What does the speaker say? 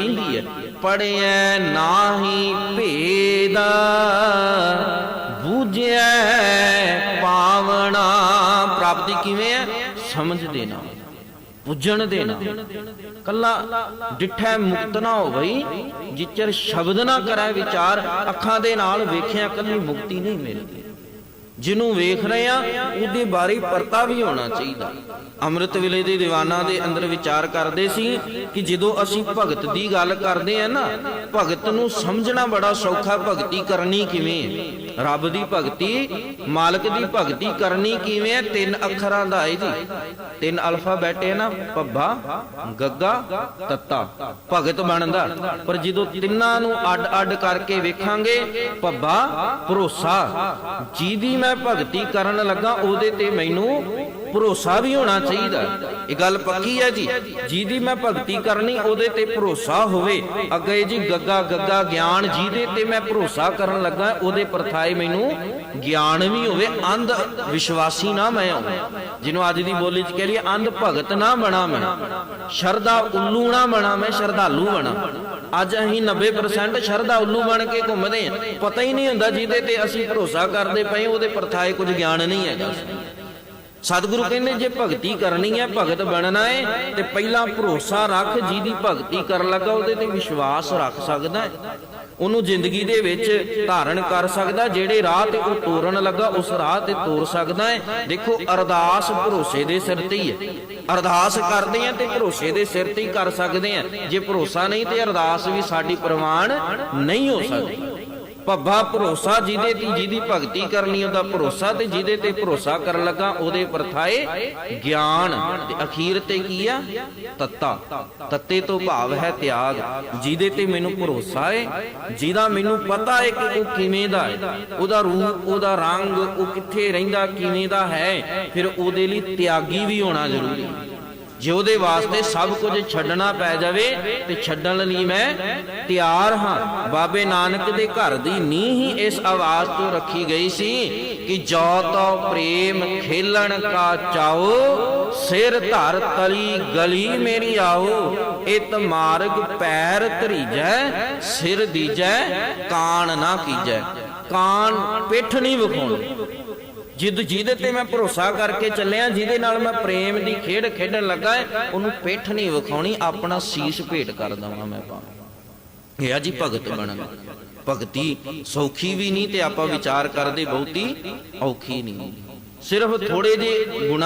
ਕਹਿੰਦੀ ਹੈ ਪੜਿਐ ਨਾਹੀ ਭੇਦ ਬੂਝੈ ਪਾਵਣਾ ਪ੍ਰਾਪਤੀ ਕਿਵੇਂ ਹੈ ਸਮਝਦੇ ਨਾ ਪੁੱਜਣ ਦੇ ਨਾ ਕੱਲਾ ਡਿਠੈ ਮੁਕਤ ਨਾ ਹੋਵਈ, ਜਿਚਰ ਸ਼ਬਦ ਨਾ ਕਰੈ ਵਿਚਾਰ ਅੱਖਾਂ ਦੇ ਨਾਲ ਵੇਖਿਆ, ਕੱਲੀ ਮੁਕਤੀ ਨਹੀਂ ਮਿਲਦੀ। ਜਿਹਨੂੰ ਵੇਖ ਰਹੇ ਆ ਉਹਦੇ ਬਾਰੇ ਪਰਤਾ ਵੀ ਹੋਣਾ ਚਾਹੀਦਾ। ਅੰਮ੍ਰਿਤ ਵੇਲੇ ਦੇ ਦੀਵਾਨਾਂ ਦੇ ਅੰਦਰ ਵਿਚਾਰ ਕਰਦੇ ਸੀ ਕਿ ਜਦੋਂ ਅਸੀਂ ਭਗਤ ਦੀ ਗੱਲ ਕਰਦੇ ਆ ਨਾ, ਭਗਤ ਨੂੰ ਸਮਝਣਾ ਬੜਾ ਸੌਖਾ, ਭਗਤੀ ਕਰਨੀ ਕਿਵੇਂ ਹੈ? ਰੱਬ ਦੀ ਭਗਤੀ, ਮਾਲਕ ਦੀ ਭਗਤੀ ਕਰਨੀ ਕਿਵੇਂ ਹੈ? ਤਿੰਨ ਅੱਖਰਾਂ ਦਾ ਹੈ ਜੀ। ਤਿੰਨ ਅਲਫਾਬੈਟ ਹੈ ਨਾ ਪੱਬਾ ਗੱਗਾ, ਤੱਤਾ। ਭਗਤ ਬਣਦਾ। ਪਰ ਜਦੋਂ ਤਿੰਨਾਂ ਨੂੰ ਅੱਡ-ਅੱਡ ਕਰਕੇ ਵੇਖਾਂਗੇ ਪੱਬਾ ਭਰੋਸਾ ਜਿਹਦੀ ਮੈਂ ਭਗਤੀ ਕਰਨ ਲੱਗਾ ਉਹਦੇ ਤੇ ਮੈਨੂੰ ਭਰੋਸਾ ਵੀ ਹੋਣਾ ਚਾਹੀਦਾ। ਇਹ ਗੱਲ ਪੱਕੀ ਹੈ ਜੀ। ਜਿਹਦੀ ਮੈਂ ਭਗਤੀ ਕਰਨੀ, ਉਹਦੇ ਤੇ ਭਰੋਸਾ ਹੋਵੇ। ਅੱਗੇ ਜੀ ਗੱਗਾ ਗੱਗਾ ਗਿਆਨ ਜਿਹਦੇ ਤੇ ਮੈਂ ਭਰੋਸਾ ਕਰਨ ਲੱਗਾ, ਉਹਦੇ ਪਰਥਾਏ ਮੈਨੂੰ ਗਿਆਨ ਵੀ ਹੋਵੇ, ਅੰਧ ਵਿਸ਼ਵਾਸੀ ਨਾ ਮੈਂ ਹੋਵਾਂ। ਜਿਹਨੂੰ ਅੱਜ ਦੀ ਬੋਲੀ ਚ ਕਹਿ ਲਈਏ, ਅੰਧ ਭਗਤ ਨਾ ਬਣਾ ਮੈਂ। ਸ਼ਰਧਾ ਉੱਲੂ ਨਾ ਬਣਾ ਮੈਂ, ਸ਼ਰਧਾਲੂ ਬਣਾ। ਅੱਜ ਅਸੀਂ 90% ਸ਼ਰਧਾ ਉੱਲੂ ਬਣ ਕੇ ਘੁੰਮਦੇ ਆ ਪਤਾ ਹੀ ਨਹੀਂ ਹੁੰਦਾ ਜਿਹਦੇ ਤੇ ਅਸੀਂ ਭਰੋਸਾ ਕਰਦੇ ਪਏ ਉਹਦੇ ਪਰਥਾਏ ਕੁਝ ਗਿਆਨ ਨਹੀਂ ਹੈਗਾ। ਸਤਿਗੁਰੂ ਕਹਿੰਦੇ ਜੇ ਭਗਤੀ ਕਰਨੀ ਹੈ, ਭਗਤ ਬਣਨਾ ਹੈ ਤੇ ਪਹਿਲਾਂ ਭਰੋਸਾ ਰੱਖ, ਜਿਹਦੀ ਭਗਤੀ ਕਰਨ ਲੱਗਾ, ਉਹਦੇ ਤੇ ਵਿਸ਼ਵਾਸ ਰੱਖ ਸਕਦਾ ਹੈ। ਉਹਨੂੰ ਜ਼ਿੰਦਗੀ ਦੇ ਵਿੱਚ ਧਾਰਨ ਕਰ ਸਕਦਾ, ਜਿਹੜੇ ਰਾਹ ਤੇ ਉਹ ਤੋਰਨ ਲੱਗਾ, ਉਸ ਰਾਹ ਤੇ ਤੋਰ ਸਕਦਾ ਹੈ। ਦੇਖੋ, ਅਰਦਾਸ ਭਰੋਸੇ ਦੇ ਸਿਰ ਤੇ ਹੀ ਹੈ। ਅਰਦਾਸ ਕਰਦੇ ਆ ਤੇ ਭਰੋਸੇ ਦੇ ਸਿਰ ਤੇ ਹੀ ਕਰ ਸਕਦੇ ਆ ਜੇ ਭਰੋਸਾ ਨਹੀਂ ਤੇ ਅਰਦਾਸ ਵੀ ਸਾਡੀ ਪ੍ਰਵਾਨ ਨਹੀਂ ਹੋ ਸਕਦੀ। ਪੱਬਾ ਭਰੋਸਾ ਜਿਹਦੇ ਤੇ ਜਿਹਦੀ ਭਗਤੀ ਕਰਨੀ, ਉਹਦਾ ਭਰੋਸਾ ਤੇ ਜਿਹਦੇ ਤੇ ਭਰੋਸਾ ਕਰਨ ਲੱਗਾ, ਉਹਦੇ ਪਰਥਾਏ ਗਿਆਨ। ਤੇ ਅਖੀਰ ਤੇ ਕੀ ਆ? ਤੱਤਾ। ਤੱਤੇ ਤੋਂ ਭਾਵ ਹੈ ਤਿਆਗ। ਜਿਹਦੇ ਤੇ ਮੈਨੂੰ ਭਰੋਸਾ ਹੈ ਜਿਹਦਾ ਮੈਨੂੰ ਪਤਾ ਹੈ ਕਿ ਉਹ ਕਿਵੇਂ ਦਾ ਹੈ ਉਹਦਾ ਰੂਪ, ਉਹਦਾ ਰੰਗ, ਉਹ ਕਿੱਥੇ ਰਹਿੰਦਾ, ਕਿਵੇਂ ਦਾ ਹੈ, ਫਿਰ ਉਹਦੇ ਲਈ ਤਿਆਗੀ ਵੀ ਹੋਣਾ ਜ਼ਰੂਰੀ। ਹੈ ਜੇ ਉਹਦੇ ਵਾਸਤੇ ਸਭ ਕੁਝ ਛੱਡਣਾ ਪੈ ਜਾਵੇ ਤੇ ਛੱਡਣ ਲਈ ਮੈਂ ਤਿਆਰ ਹਾਂ। ਬਾਬੇ ਨਾਨਕ ਦੇ ਘਰ ਦੀ ਨੀਂਹ ਹੀ ਇਸ ਆਵਾਜ਼ ਤੋਂ ਰੱਖੀ ਗਈ ਸੀ ਕਿ ਜੋ ਤੋ ਪ੍ਰੇਮ ਖੇਲਣ ਕਾ ਚਾਓ, ਸਿਰ ਧਰ ਤਲੀ ਗਲੀ ਮੇਰੀ ਆਓ ਇਤ ਮਾਰਗ ਪੈਰ ਧਰੀਜੈ, ਸਿਰ ਦੀਜੈ, ਕਾਣ ਨਾ ਕੀਜੈ। ਕਾਣ ਪਿੱਠ ਨਹੀਂ ਵਿਖਾਉਣੀ। ਜਿੱਦ ਜਿਹਦੇ ਤੇ ਮੈਂ ਭਰੋਸਾ ਕਰਕੇ ਚੱਲਿਆ, ਜਿਹਦੇ ਨਾਲ ਮੈਂ ਪ੍ਰੇਮ ਦੀ ਖੇਡ ਖੇਡਣ ਲੱਗਾ ਉਹਨੂੰ ਪਿੱਠ ਨਹੀਂ ਵਿਖਾਉਣੀ, ਆਪਣਾ ਸੀਸ ਭੇਟ ਕਰ ਦਵਾਂ ਮੈਂ ਭਾਵੇਂ। ਇਹ ਆ ਜੀ ਭਗਤ ਬਣਨਾ। ਭਗਤੀ ਸੌਖੀ ਵੀ ਨਹੀਂ ਤੇ ਆਪਾਂ ਵਿਚਾਰ ਕਰਦੇ ਬਹੁਤੀ ਔਖੀ ਨਹੀਂ। ਸਿਰਫ ਥੋੜੇ ਜੇ ਗੁਣਾ